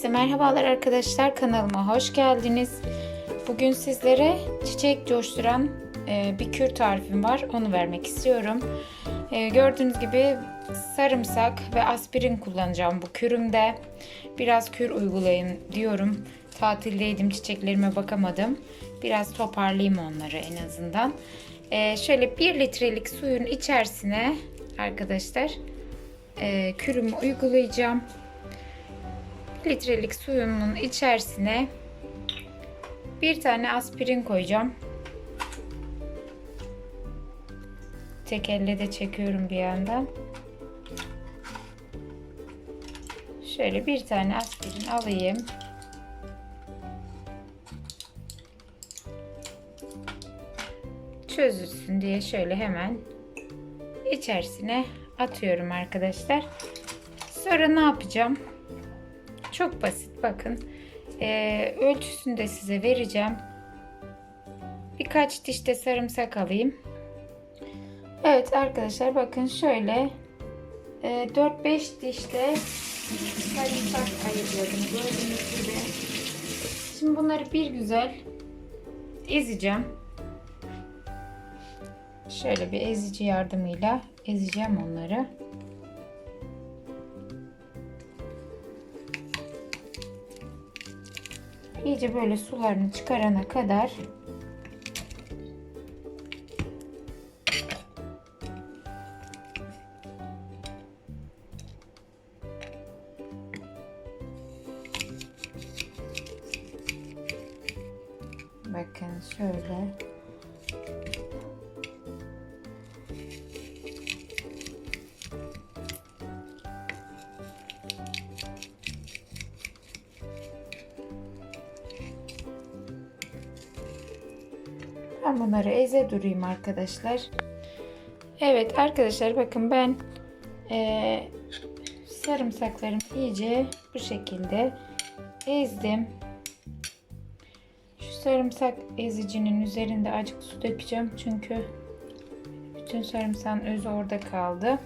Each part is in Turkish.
Herkese merhabalar arkadaşlar kanalıma hoş geldiniz. Bugün sizlere çiçek coşturan e, bir kür tarifim var. Onu vermek istiyorum. E, gördüğünüz gibi sarımsak ve aspirin kullanacağım bu kürümde. Biraz kür uygulayın diyorum. Tatildeydim çiçeklerime bakamadım. Biraz toparlayayım onları en azından. E, şöyle 1 litrelik suyun içerisine arkadaşlar kürümü uygulayacağım. 1 litrelik suyumun içerisine bir tane aspirin koyacağım. Tek elle de çekiyorum bir yandan. Şöyle bir tane aspirin alayım. Çözülsün diye şöyle hemen içerisine atıyorum arkadaşlar. Sonra ne yapacağım? Çok basit bakın. Ee, ölçüsünü de size vereceğim. Birkaç diş de sarımsak alayım. Evet arkadaşlar bakın şöyle e, 4-5 dişte sarımsak ayırıyorum. Gördüğünüz gibi. Şimdi bunları bir güzel ezeceğim. Şöyle bir ezici yardımıyla ezeceğim onları. İyice böyle sularını çıkarana kadar Bakın şöyle Ben bunları eze durayım arkadaşlar. Evet arkadaşlar bakın ben e, sarımsaklarımı iyice bu şekilde ezdim. Şu sarımsak ezicinin üzerinde acık su dökeceğim çünkü bütün sarımsağın özü orada kaldı.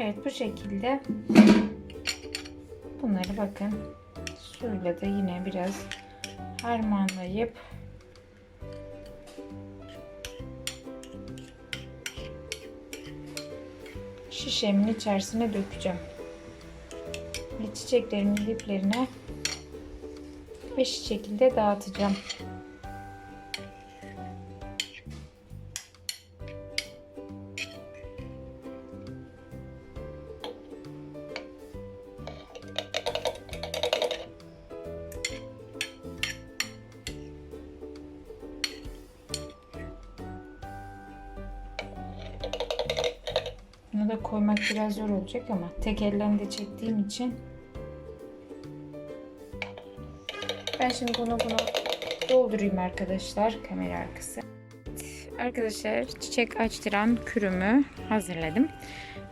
Evet bu şekilde bunları bakın suyla da yine biraz harmanlayıp şişemin içerisine dökeceğim. Ve çiçeklerimin diplerine eşit şekilde dağıtacağım. Bunu da koymak biraz zor olacak ama tek ellerinde çektiğim için ben şimdi bunu bunu doldurayım arkadaşlar kamera arkası. Arkadaşlar çiçek açtıran kürümü hazırladım.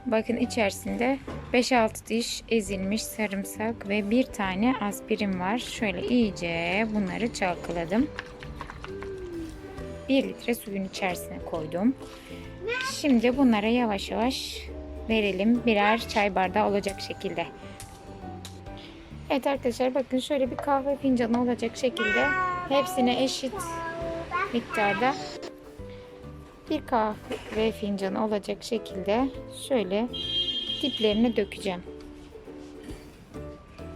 Bakın içerisinde 5-6 diş ezilmiş sarımsak ve bir tane aspirin var. Şöyle iyice bunları çalkaladım. 1 litre suyun içerisine koydum. Şimdi bunlara yavaş yavaş verelim. Birer çay bardağı olacak şekilde. Evet arkadaşlar bakın şöyle bir kahve fincanı olacak şekilde hepsine eşit miktarda bir kahve fincanı olacak şekilde şöyle diplerine dökeceğim.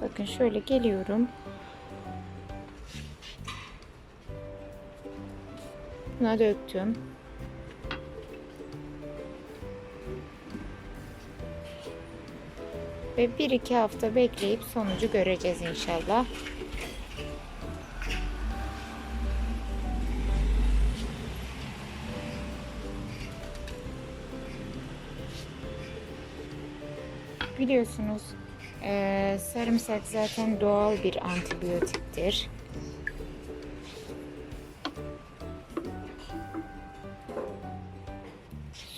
Bakın şöyle geliyorum. Buna döktüm. Ve 1-2 hafta bekleyip sonucu göreceğiz inşallah. Biliyorsunuz e, sarımsak zaten doğal bir antibiyotiktir.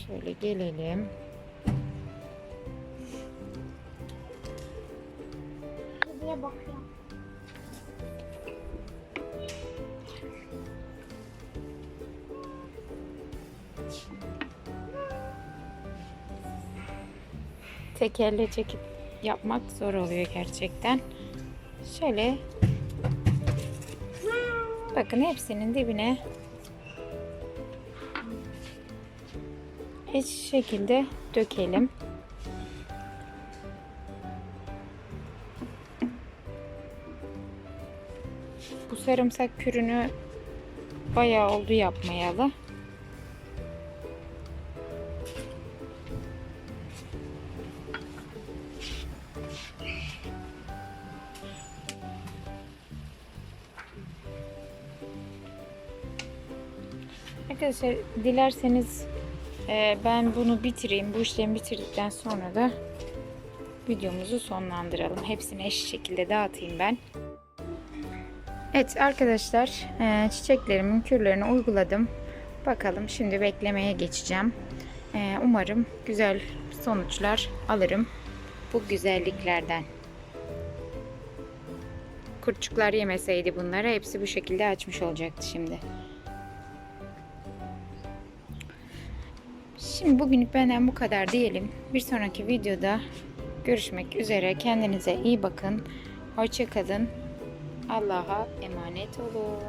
Şöyle gelelim. Tek elle çekip yapmak zor oluyor gerçekten. Şöyle bakın hepsinin dibine eşit şekilde dökelim. Bu sarımsak kürünü bayağı oldu yapmayalı. Arkadaşlar dilerseniz e, ben bunu bitireyim. Bu işlemi bitirdikten sonra da videomuzu sonlandıralım. Hepsini eşit şekilde dağıtayım ben. Evet arkadaşlar e, çiçeklerimin kürlerini uyguladım. Bakalım şimdi beklemeye geçeceğim. E, umarım güzel sonuçlar alırım bu güzelliklerden. Kurtçuklar yemeseydi bunları hepsi bu şekilde açmış olacaktı şimdi. Şimdi bugünlük benden bu kadar diyelim. Bir sonraki videoda görüşmek üzere. Kendinize iyi bakın. Hoşçakalın. Allah'a emanet olun.